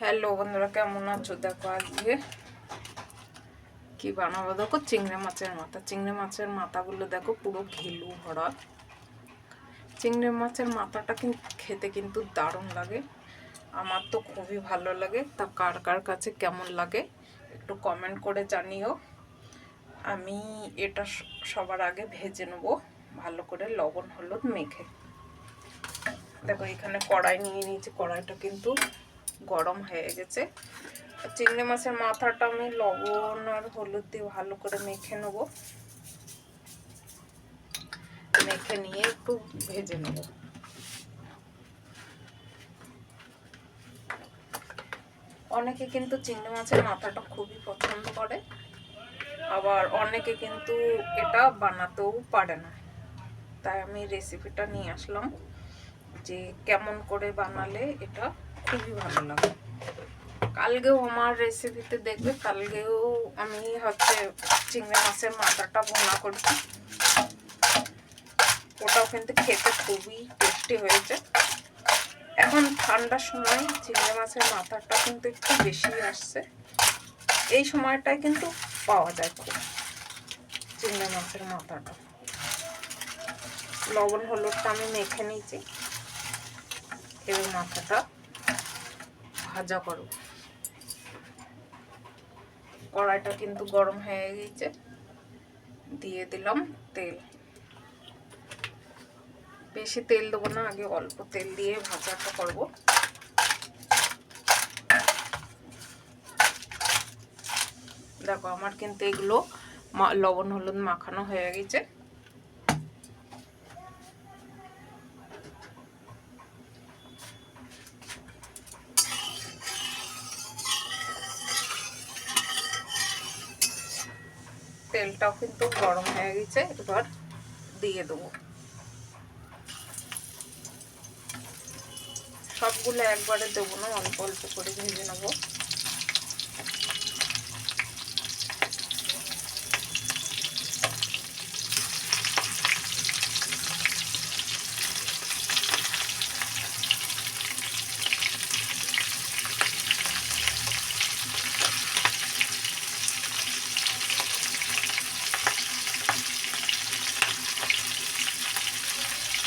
Hello বন্ধুরা, কেমন আছো? দেখো আজকে কি বানাবো? দেখো চিংড়ি মাছের মাথা। চিংড়ি মাছের মাথাগুলো দেখো পুরো ঘিলু ভরা। চিংড়ি মাছের মাথাটা কিন্তু খেতে কিন্তু দারুণ লাগে। আমার তো খুবই ভালো লাগে। তা কার কার কাছে কেমন লাগে একটু কমেন্ট করে জানিও। আমি এটা সবার আগে ভেজে নেব। ভালো করে লবণ, হলুদ মেখে। দেখো এখানে কড়াই নিয়ে নিয়েছি। কড়াইটা কিন্তু গরম হয়ে গেছে। চিংড়ি মাছের মাথাটা আমি লবণ আর হলুদ দিয়ে ভালো করে মেখে নেব। মেখে নিয়ে একটু ভেজে নেব। অনেকে কিন্তু চিংড়ি মাছের মাথাটা খুবই পছন্দ করে, আবার অনেকে কিন্তু এটা বানাতেও পারে না। তাই আমি রেসিপিটা নিয়ে আসলাম যে কেমন করে বানালে এটা খুবই ভালো লাগে কালকেও আমার রেসিপিতে দেখবে, কালকেও আমি হচ্ছে চিংড়ি মাছের মাথাটা বোনা করছি। ওটাও কিন্তু খেতে খুবই টেস্টি হয়েছে। এখন ঠান্ডার সময় চিংড়ি মাছের মাথাটা কিন্তু একটু বেশি আসছে। এই সময়টায় কিন্তু পাওয়া যায় খুব চিংড়ি মাছের মাথাটা। লবণ, হলুদটা আমি মেখে নিয়েছি। এবার মাথাটা ভাজা করো। কড়াইটা কিন্তু গরম হয়ে গেছে। দিয়ে দিলাম তেল। বেশি তেল দেবো না, আগে অল্প তেল দিয়ে ভাজাটা করব। দেখো, আমার কিন্তু এগুলো লবণ, হলুদ মাখানো হয়ে গেছে। তেলটাও কিন্তু গরম হয়ে গেছে, এবার দিয়ে দেবো। সবগুলো একবারে দেবো না, অল্প অল্প করে ভেজে নেব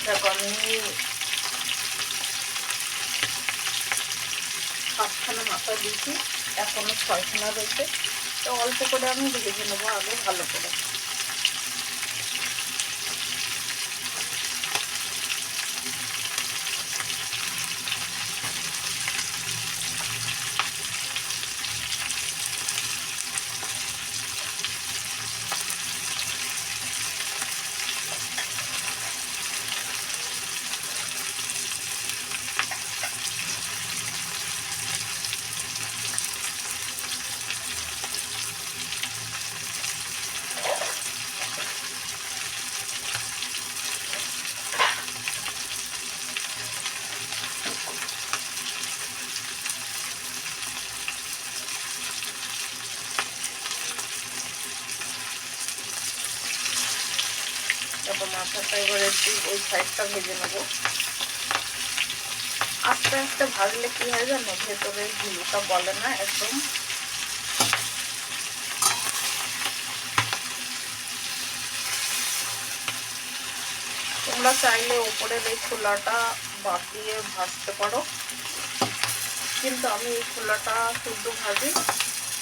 দেখো আমি সাতখানা মাথা দিয়েছি এখনও ছয়খানা রয়েছে। তো অল্প করে আমি ভেজে নেব আগে ভালো করে। তারপর এবার একটু ওই সাইডটা ভেজে নেব। আস্তে আস্তে ভাজলে কি হয় জানো? ভেতরে ঘিলুটা বলে না একদম? তোমরা চাইলে উপরের এই খোলাটা বাদ দিয়ে ভাজতে পারো। কিন্তু আমি এই খোলাটা শুদ্ধ ভাজি,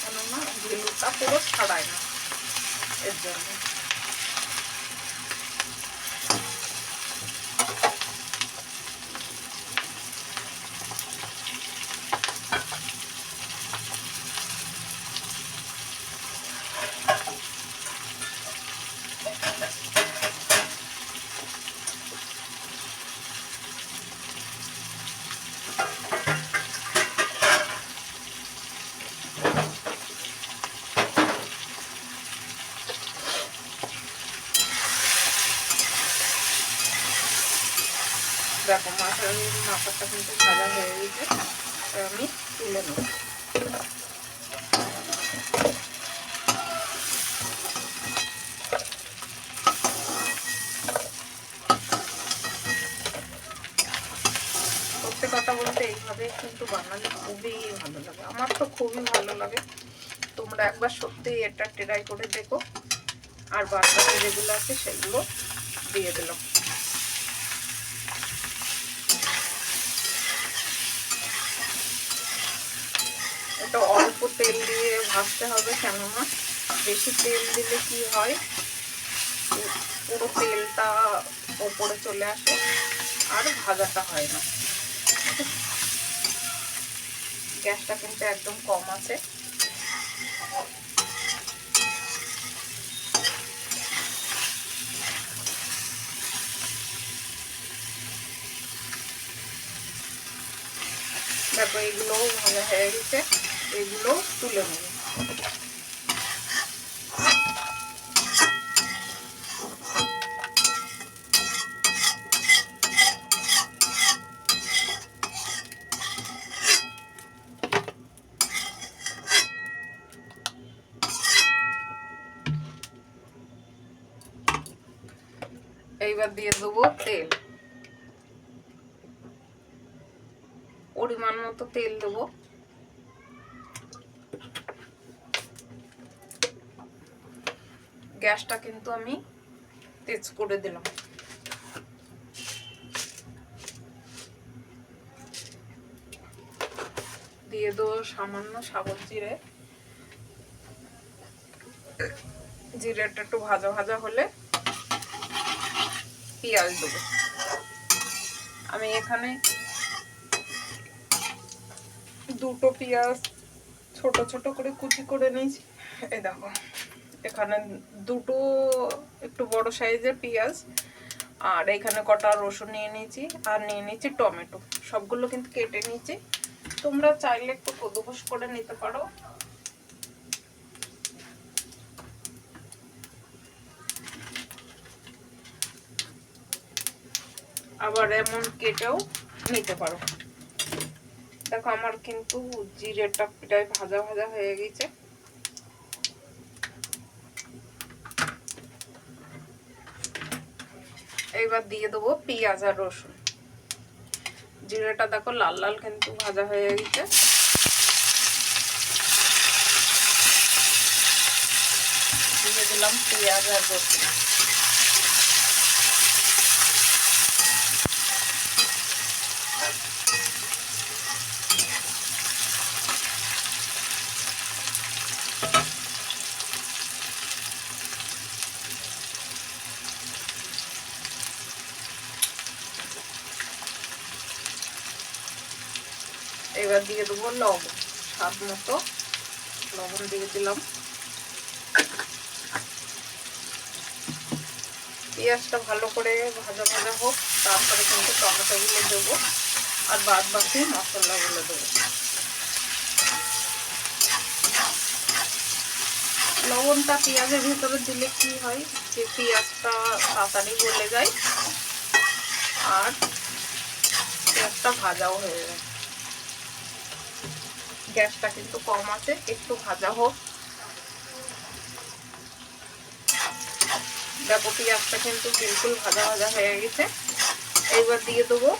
কেননা ঘিলুটা পুরো ছাড়ায় না এর জন্য। দেখো মাছের মাথাটা কিন্তু ভাজা হয়ে গেছে। আমি তুলে নেব। সত্যি কথা বলতে এইভাবে কিন্তু বানালে খুবই ভালো লাগে। আমার তো খুবই ভালো লাগে। তোমরা একবার সত্যি এটা ট্রাই করে দেখো। আর বাচ্চাদের যেগুলো আছে সেগুলো দিয়ে দিলাম এটা অল্প তেল দিয়ে ভাজতে হবে কেননা বেশি তেল দিলে কি হয়? পুরো তেলটা ওপরে চলে আসে আর ভাজাটা হয় না। গ্যাসটা কিন্তু একদম কম আছে। দেখো এগুলোও ভাজা হয়ে গেছে। এগুলো তুলে নেব। এইবার দিয়ে দেবো তেল পরিমাণ মতো তেল দেবো গ্যাসটা কিন্তু আমি তেজ করে দিলাম। দিয়ে দেবো সামান্য সাবল জিরে। জিরেটা একটু ভাজা ভাজা হলে পেঁয়াজ দেবো। আমি এখানে দুটো পেঁয়াজ ছোট ছোট করে কুচি করে নিয়েছি। এই দেখো। এখানে দুটো একটু বড় সাইজের পেঁয়াজ, আর এখানে কটা রসুন নিয়ে নিয়েছি, আর নিয়ে নিয়েছি টমেটো। সবগুলো কিন্তু কেটে নিয়েছি। তোমরা চাইলে একটু কদুকস করে নিতে পারো। আবার এমন কেটেও নিতে পারো। দেখো, আমার কিন্তু জিরেটা প্রায় ভাজা ভাজা হয়ে গেছে। এইবার দিয়ে দেবো পেঁয়াজ আর রসুন। জিরাটা দেখো লাল লাল কিন্তু ভাজা হয়ে গেছে। দিয়ে দিলাম পেঁয়াজ আর রসুন এবার দিয়ে দেবো লবণ, স্বাদ মতো। লবণ দিয়ে দিলাম। পেঁয়াজটা ভালো করে ভাজা ভাজা হোক, তারপরে কিন্তু টমেটোগুলো দেবো। আর বাদ বাকি মশলাগুলো দেবো। লবণটা পেঁয়াজের ভিতরে দিলে কি হয় যে পেঁয়াজটা তাড়াতাড়ি গলে যায় আর পেঁয়াজটা ভাজাও হয়ে যায়। গ্যাসটা কিন্তু কম আছে, একটু ভাজা হোক। দেখো, পেঁয়াজটা কিন্তু বিলকুল ভাজা ভাজা হয়ে গেছে। এইবার দিয়ে দেবো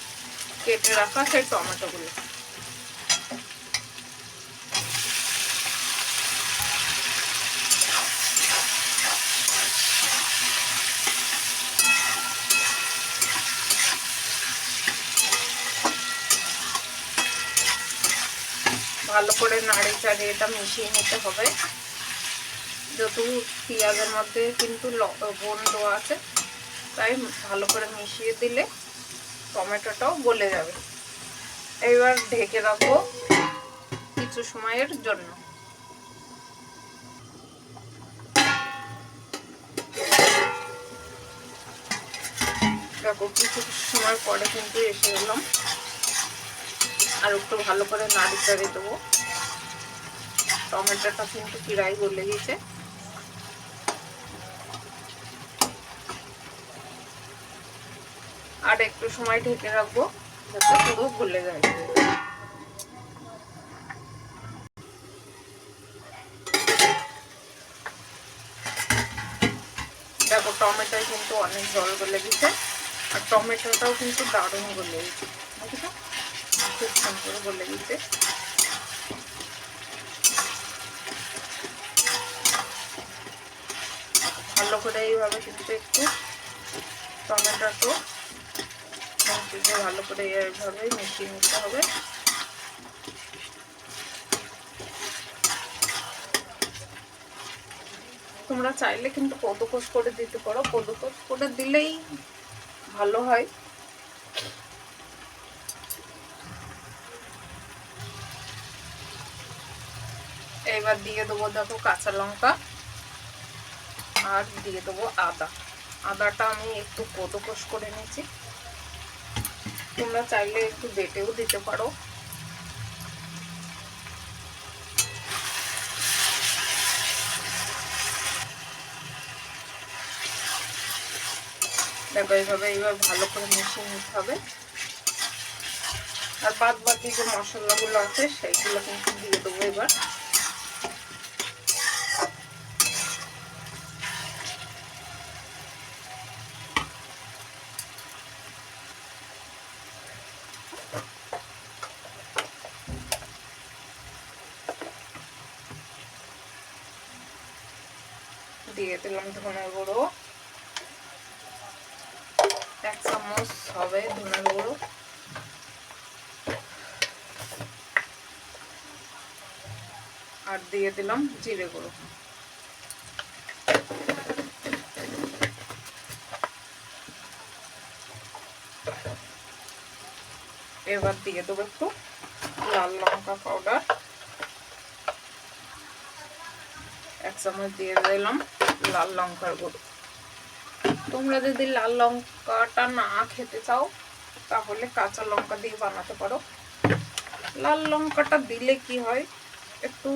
কেটে রাখা সেই টমেটোগুলো। ভালো করে নাড়ে চাড়ে এটা মিশিয়ে নিতে হবে। যেহেতু পেঁয়াজের মধ্যে কিন্তু দেওয়া আছে, তাই ভালো করে মিশিয়ে দিলে টমেটোটাও গলে যাবে। এবার ঢেকে রাখব কিছু সময়ের জন্য। দেখো, কিছু সময় পরে কিন্তু এসে গেলাম। আর একটু ভালো করে নাড়ি চাড়ি দেবো। টমেটোটা কিন্তু কিরাই গলে গেছে। আর একটু সময় ঢেকে রাখব যাতে পুরো গলে যায়। দেখো টমেটোয় কিন্তু অনেক জল গলে গেছে। আর টমেটোটাও কিন্তু দারুণ গলে গেছে। খুব সুন্দর বলে দিতে। ভালো করে এইভাবে কিন্তু একটু টমেটোটো মশিয়ে ভালো করে এইভাবে মিশিয়ে নিতে হবে। তোমরা চাইলে কিন্তু কদুকোষ করে দিতে পারো। কদুকোষ করে দিলেই ভালো হয়। এবার দিয়ে দেবো দেখো কাঁচা লঙ্কা আর দিয়ে দেবো আদা। আদাটা আমি একটু কদকস করে নিয়েছি। তোমরা চাইলে একটু বেটেও দিতে পারো। দেখো এইভাবে এইভাবে ভালো করে মিশিয়ে নিতে হবে। আর বাদ বাকি যে মশলাগুলো আছে, সেইগুলো কিন্তু দিয়ে দেবো এবার। দিয়ে দিলাম ধনে গুঁড়ো, এক চামচ হবে ধনের গুঁড়ো। আর দিয়ে দিলাম জিরে গুঁড়ো। এবার দিয়ে দেবো একটু লাল লঙ্কা পাউডার। এক চামচ দিয়ে দিলাম। লাল লঙ্কার গুঁড়ো। তোমরা যদি লাল লঙ্কাটা না খেতে চাও, তাহলে কাঁচা লঙ্কা দিয়ে বানাতে পারো। লাল লঙ্কাটা দিলে কি হয়, একটু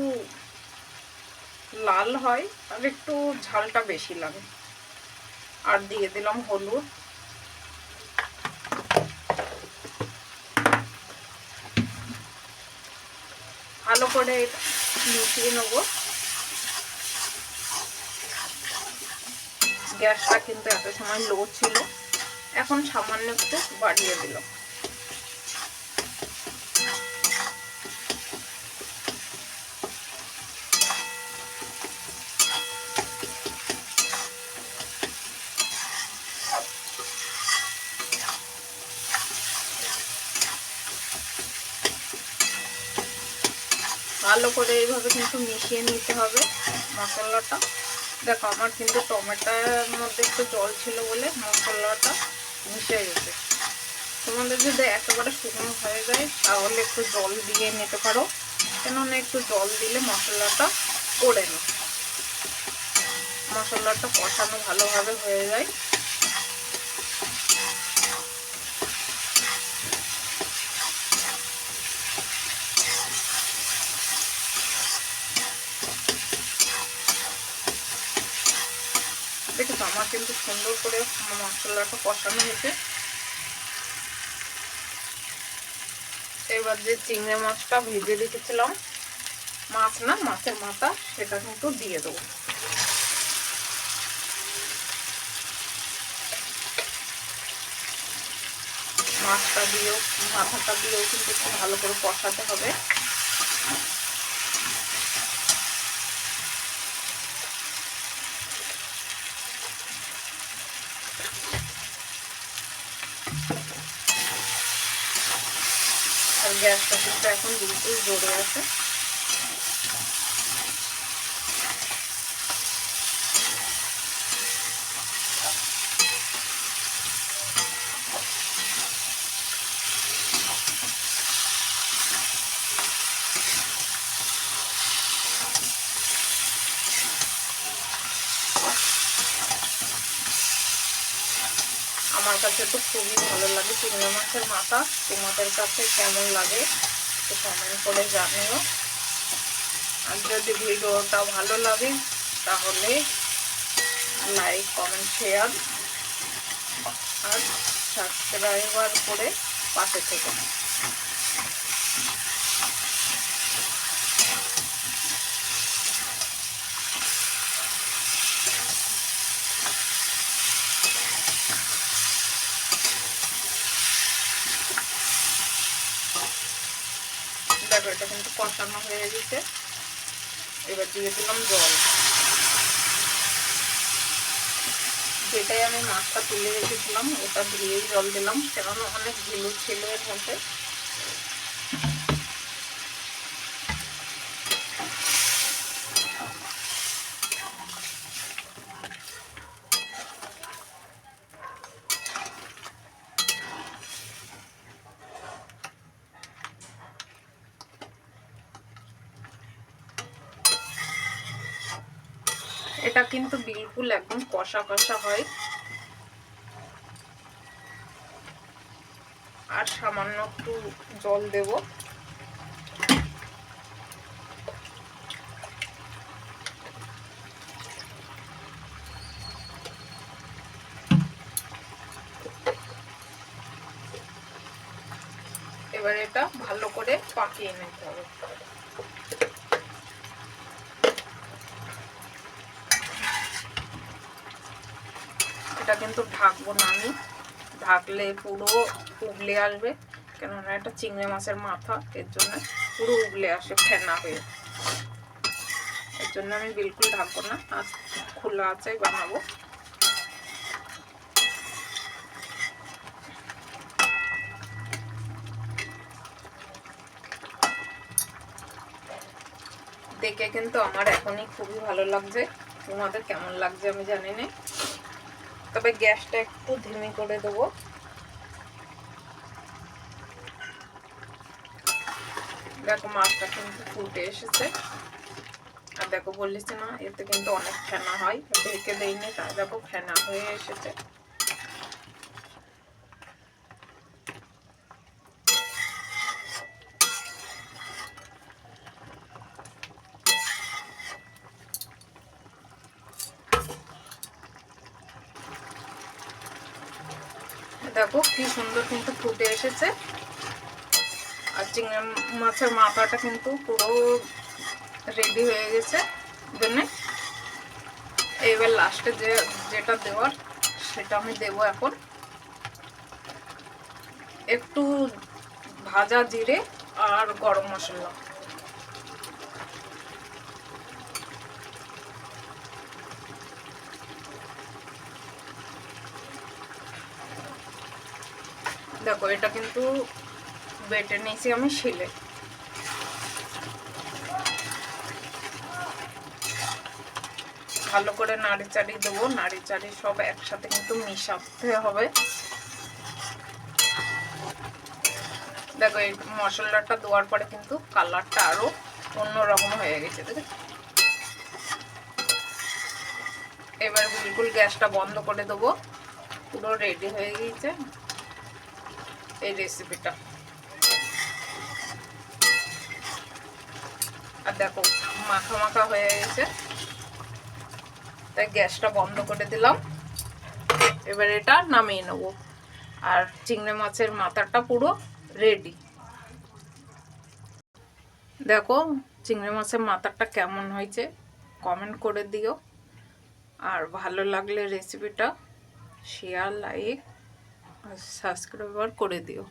লাল হয় আর একটু ঝালটা বেশি লাগে। আর দিয়ে দিলাম হলুদ। ভালো করে মিশিয়ে নেব। গ্যাসটা কিন্তু এত সময় লো ছিল। এখন সামান্য একটু বাড়িয়ে দিলাম ভালো করে এইভাবে কিন্তু মিশিয়ে নিতে হবে মশলাটা। দেখো, আমার কিন্তু টমেটোর মধ্যে একটু জল ছিল বলে মশলাটা মিশে গেছে। তোমাদের যদি একেবারে শুকনো হয়ে যায়, তাহলে একটু জল দিয়ে নিতে পারো। কেননা একটু জল দিলে মশলাটা পড়ে না। মশলাটা কষানো ভালোভাবে হয়ে যায় দেখেছ আমার কিন্তু সুন্দর করে মশলাটা কষানো হয়েছে। এবার যে চিংড়ি মাছটা ভেজে রেখেছিলাম, মাছ না, মাছের মাথা, সেটা কিন্তু দিয়ে দেবো। মাছটা দিয়েও, মাথাটা দিয়েও কিন্তু একটু ভালো করে কষাতে হবে। গ্যাসটা কিন্তু এখন বিলকুল জোরে আছে আমার কাছে তো খুবই ভালো লাগে। চিংড়ি মাছের মাথা, তোমাদের কাছে কেমন লাগে তো কমেন্ট করে জানিও। আর যদি ভিডিওটা ভালো লাগে, তাহলে লাইক কমেন্ট শেয়ার আর সাবস্ক্রাইবার করে পাশে থেকে। কষানো হয়ে গেছে। এবার দিয়ে দিলাম জল। যেটাই আমি মাছটা তুলে রেখেছিলাম, ওটা দিয়েই জল দিলাম, কেননা অনেক গিলু ছিল এর মধ্যে। এটা কিন্তু বিলকুল একদম কষা কষা হয়। আর সামান্য একটু জল দেব। এবার এটা ভালো করে পাকিয়ে নিতে হবে। কিন্তু ঢাকবো না আমি। ঢাকলে পুরো উগলে আসবে। কেননা এটা চিংড়ি মাছের মাথা, এর জন্য পুরো উগলে আসে, ফেনা হয়ে। এর জন্য আমি বিলকুল ঢাকবো না। আজ খোলা আছে, বানাবো। দেখে কিন্তু আমার এখনই খুবই ভালো লাগছে। তোমাদের কেমন লাগছে আমি জানি না। তবে গ্যাসটা একটু ধিমি করে দেবো। দেখো মাছটা কিন্তু ফুটে এসেছে। আর দেখো বললিস না, এতে কিন্তু অনেক ফেনা হয়। ঢেকে দেয়নি তা দেখো ফেনা হয়ে এসেছে। দেখো কি সুন্দর কিন্তু ফুটে এসেছে। আর চিংড়ি মাছের মাথাটা কিন্তু পুরো রেডি হয়ে গেছে। জন্যে এবার লাস্টে যে, যেটা দেওয়ার, সেটা আমি দেব এখন। একটু ভাজা জিরে আর গরম মশলা। দেখো, এটা কিন্তু বেটে নিয়েছি আমি শিলে। ভালো করে নাড়ি চাড়ি দেবো নাড়ি চাড়ি সব একসাথে কিন্তু মিশাতে হবে। দেখো, এই মশলাটা দেওয়ার পরে কিন্তু কালারটা আরও অন্যরকম হয়ে গেছে দেখো এবার বিলকুল গ্যাসটা বন্ধ করে দেবো। পুরো রেডি হয়ে গিয়েছে। এই রেসিপিটা আর দেখো, মাখা মাখা হয়ে গেছে। তাই গ্যাসটা বন্ধ করে দিলাম। এবার এটা নামিয়ে নেব। আর চিংড়ি মাছের মাথাটা পুরো রেডি দেখো, চিংড়ি মাছের মাথাটা কেমন হয়েছে? কমেন্ট করে দিও। আর ভালো লাগলে রেসিপিটা শেয়ার লাইক সাবস্ক্রাইবার করে দিও।